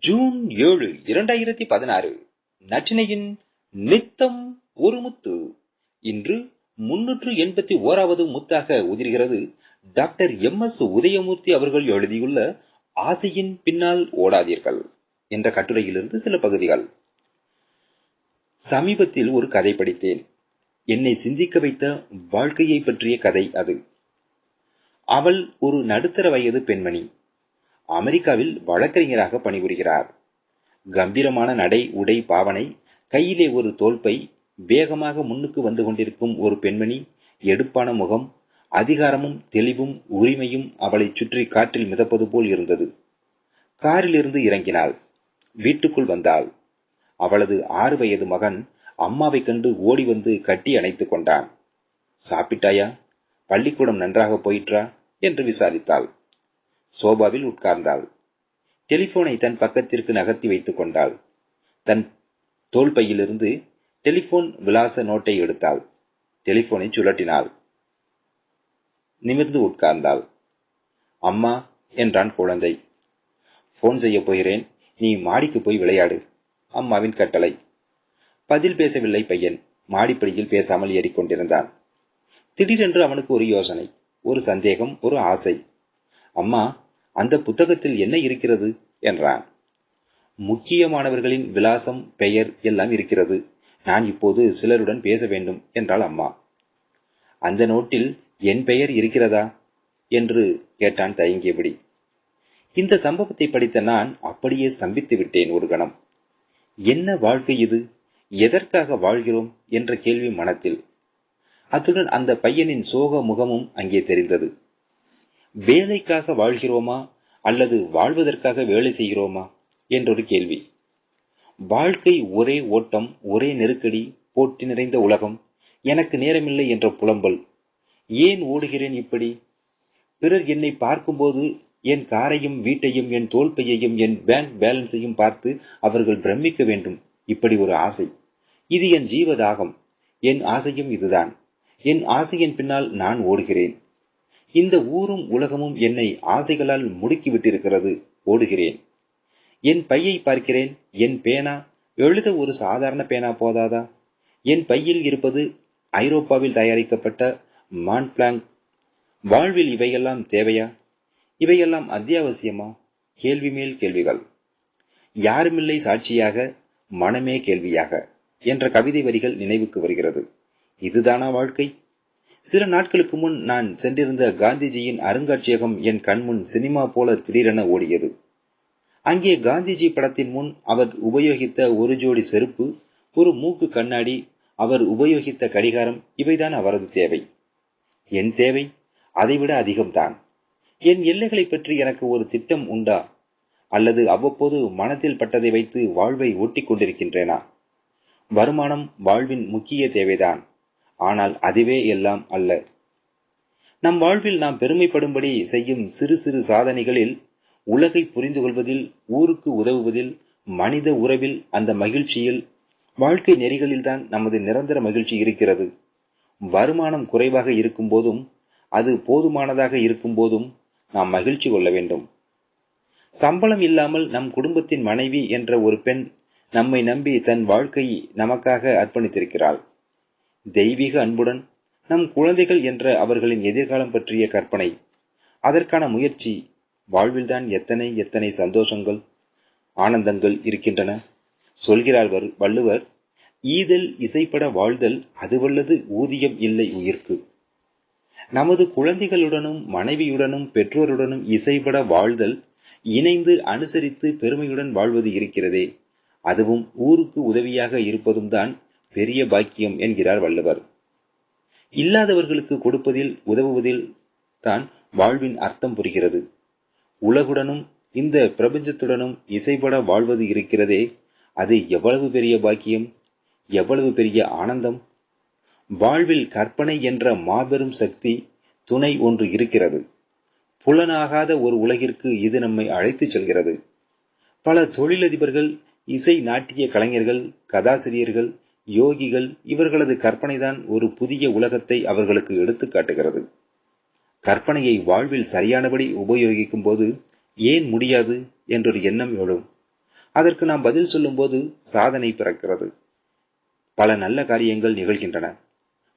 June ஏழு இரண்டாயிரத்தி பதினாறு. நற்றினையின் நித்தம் ஒரு முத்து. இன்று முன்னூற்று எண்பத்தி ஓராவது முத்தாக உதிர்கிறது. டாக்டர் எம் எஸ் உதயமூர்த்தி அவர்கள் எழுதியுள்ள ஆசையின் பின்னால் ஓடாதீர்கள் என்ற கட்டுரையிலிருந்து சில பகுதிகள். சமீபத்தில் ஒரு கதை படித்தேன். என்னை சிந்திக்க வைத்த வாழ்க்கையை பற்றிய கதை அது. அவள் ஒரு நடுத்தர வயது பெண்மணி. அமெரிக்காவில் வழக்கறிஞராக பணிபுரிகிறார். கம்பீரமான நடை உடை பாவனை கையிலே ஒரு தோல்பை வேகமாக முன்னுக்கு வந்து கொண்டிருக்கும் ஒரு பெண்மணி எடுப்பான முகம் அதிகாரமும் தெளிவும் உரிமையும் அவளை சுற்றி காற்றில் மிதப்பது போல் இருந்தது. காரிலிருந்து இறங்கினாள். வீட்டுக்குள் வந்தாள். அவளது ஆறு வயது மகன் அம்மாவை கண்டு ஓடி வந்து கட்டி அணைத்துக் கொண்டான். சாப்பிட்டாயா? பள்ளிக்கூடம் நன்றாக போயிற்றா? என்று விசாரித்தாள். சோபாவில் உட்கார்ந்தாள். டெலிபோனை தன் பக்கத்திற்கு நகர்த்தி வைத்துக் கொண்டாள். தன் தோல் பையிலிருந்து டெலிபோன் விலாச நோட்டை எடுத்தாள். டெலிபோனை சுழட்டினாள் நிமிர்ந்து உட்கார்ந்தாள். அம்மா என்றான் குழந்தை. போன் செய்ய போகிறேன். நீ மாடிக்கு போய் விளையாடு அம்மாவின் கட்டளை. பதில் பேசவில்லை பையன். மாடிப்படியில் பேசாமல் ஏறிக்கொண்டிருந்தான். திடீரென்று அவனுக்கு ஒரு யோசனை ஒரு சந்தேகம் ஒரு ஆசை. அம்மா அந்த புத்தகத்தில் என்ன இருக்கிறது? என்றான். முக்கியமானவர்களின் விலாசம் பெயர் எல்லாம் இருக்கிறது. நான் இப்போது சிலருடன் பேச வேண்டும் என்றாள் அம்மா. அந்த நோட்டில் என் பெயர் இருக்கிறதா? என்று கேட்டான் தயங்கியபடி. இந்த சம்பவத்தை படித்த நான் அப்படியே ஸ்தம்பித்து விட்டேன் ஒரு கணம். என்ன வாழ்க்கை இது? எதற்காக வாழ்கிறோம்? என்ற கேள்வி மனத்தில். அத்துடன் அந்த பையனின் சோக முகமும் அங்கே தெரிந்தது. வேலைக்காக வாழ்கிறோமா அல்லது வாழ்வதற்காக வேலை செய்கிறோமா என்றொரு கேள்வி. வாழ்க்கை ஒரே ஓட்டம் ஒரே நெருக்கடி போட்டி நிறைந்த உலகம். எனக்கு நேரமில்லை என்ற புலம்பல். ஏன் ஓடுகிறேன் இப்படி? பிறர் என்னை பார்க்கும்போது என் காரையும் வீட்டையும் என் தோல்பையையும் என் பேங்க் பேலன்ஸையும் பார்த்து அவர்கள் பிரமிக்க வேண்டும். இப்படி ஒரு ஆசை. இது என் ஜீவதாகம். என் ஆசையும் இதுதான். என் ஆசையின் பின்னால் நான் ஓடுகிறேன். இந்த ஊரும் உலகமும் என்னை ஆசைகளால் முடுக்கிவிட்டிருக்கிறது ஓடுகிறேன். என் பையை பார்க்கிறேன் என் பேனா எழுத ஒரு சாதாரண பேனா போதாதா? என் பையில் இருப்பது ஐரோப்பாவில் தயாரிக்கப்பட்ட மான்பிளாங் வாழ்வில் இவையெல்லாம் தேவையா? இவையெல்லாம் அத்தியாவசியமா? கேள்வி மேல் கேள்விகள். யாருமில்லை சாட்சியாக மனமே கேள்வியாக என்ற கவிதை வரிகள் நினைவுக்கு வருகிறது. இதுதானா வாழ்க்கை? சில நாட்களுக்கு முன் நான் சென்றிருந்த காந்திஜியின் அருங்காட்சியகம் என் கண்முன் சினிமா போல திடீரென ஓடியது. அங்கே காந்திஜி படத்தின் முன் அவர் உபயோகித்த ஒரு ஜோடி செருப்பு ஒரு மூக்கு கண்ணாடி அவர் உபயோகித்த கடிகாரம் இவைதான் அவரது தேவை. என் தேவை? அதைவிட அதிகம்தான். என் எல்லைகளை பற்றி எனக்கு ஒரு திட்டம் உண்டா? அல்லது அவ்வப்போது மனத்தில் பட்டதை வைத்து வாழ்வை ஓட்டிக் கொண்டிருக்கின்றேனா? வருமானம் வாழ்வின் முக்கிய தேவைதான். ஆனால் அதுவே எல்லாம் அல்ல. நம் வாழ்வில் நாம் பெருமைப்படும்படி செய்யும் சிறு சிறு சாதனைகளில் உலகை புரிந்து கொள்வதில் ஊருக்கு உதவுவதில் மனித உறவில் அந்த மகிழ்ச்சியில் வாழ்க்கை நெறிகளில்தான் நமது நிரந்தர மகிழ்ச்சி இருக்கிறது. வருமானம் குறைவாக இருக்கும் போதும் அது போதுமானதாக இருக்கும் போதும் நாம் மகிழ்ச்சி கொள்ள வேண்டும். சம்பளம் இல்லாமல் நம் குடும்பத்தின் மனைவி என்ற ஒரு பெண் நம்மை நம்பி தன் வாழ்க்கையை நமக்காக அர்ப்பணித்திருக்கிறாள். தெய்வீக அன்புடன் நம் குழந்தைகள் என்ற அவர்களின் எதிர்காலம் பற்றிய கற்பனை. அதற்கான முயற்சி வாழ்வில்தான் எத்தனை எத்தனை சந்தோஷங்கள் ஆனந்தங்கள் இருக்கின்றன. சொல்கிறார் வள்ளுவர் ஈதல் இசைப்பட வாழ்தல் அதுவல்லது ஊதியம் இல்லை உயிர்க்கு. நமது குழந்தைகளுடனும் மனைவியுடனும் பெற்றோருடனும் இசைப்பட வாழ்தல் இணைந்து அனுசரித்து பெருமையுடன் வாழ்வது இருக்கிறதே. அதுவும் ஊருக்கு உதவியாக இருப்பதும் தான் பெரிய பாக்கியம் என்கிறார் வள்ளுவர். இல்லாதவர்களுக்கு கொடுப்பதில் உதவுவதில் தான் வாழ்வின் அர்த்தம் புரிகிறது. உலகுடனும் இந்த பிரபஞ்சத்துடனும் இசைப்பட வாழ்வது இருக்கிறதே அது எவ்வளவு பெரிய பாக்கியம் எவ்வளவு பெரிய ஆனந்தம். வாழ்வில் கற்பனை என்ற மாபெரும் சக்தி துணை ஒன்று இருக்கிறது. புலனாகாத ஒரு உலகிற்கு இது நம்மை அழைத்துச் செல்கிறது. பல தொழிலதிபர்கள் இசை நாட்டிய கலைஞர்கள் கதாசிரியர்கள் யோகிகள் இவர்களது கற்பனைதான் ஒரு புதிய உலகத்தை அவர்களுக்கு எடுத்து காட்டுகிறது. கற்பனையை வாழ்வில் சரியானபடி உபயோகிக்கும் போது ஏன் முடியாது என்றொரு எண்ணம் எழும். அதற்கு நாம் பதில் சொல்லும்போது சாதனை பிறக்கிறது. பல நல்ல காரியங்கள் நிகழ்கின்றன.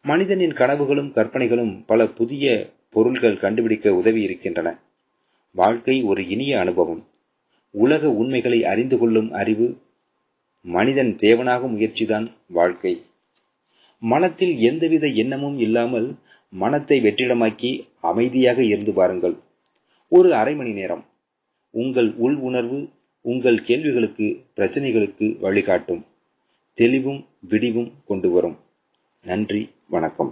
மனிதனின் கனவுகளும் கற்பனைகளும் பல புதிய பொருள்கள் கண்டுபிடிக்க உதவி இருக்கின்றன. வாழ்க்கை ஒரு இனிய அனுபவம். உலக உண்மைகளை அறிந்து கொள்ளும் அறிவு மனிதன் தேவனாகும் முயற்சிதான் வாழ்க்கை. மனத்தில் எந்தவித எண்ணமும் இல்லாமல் மனத்தை வெற்றிடமாக்கி அமைதியாக இருந்து பாருங்கள் ஒரு அரை மணி நேரம். உங்கள் உள் உணர்வு உங்கள் கேள்விகளுக்கு பிரச்சனைகளுக்கு வழிகாட்டும். தெளிவும் விடிவும் கொண்டு வரும். நன்றி வணக்கம்.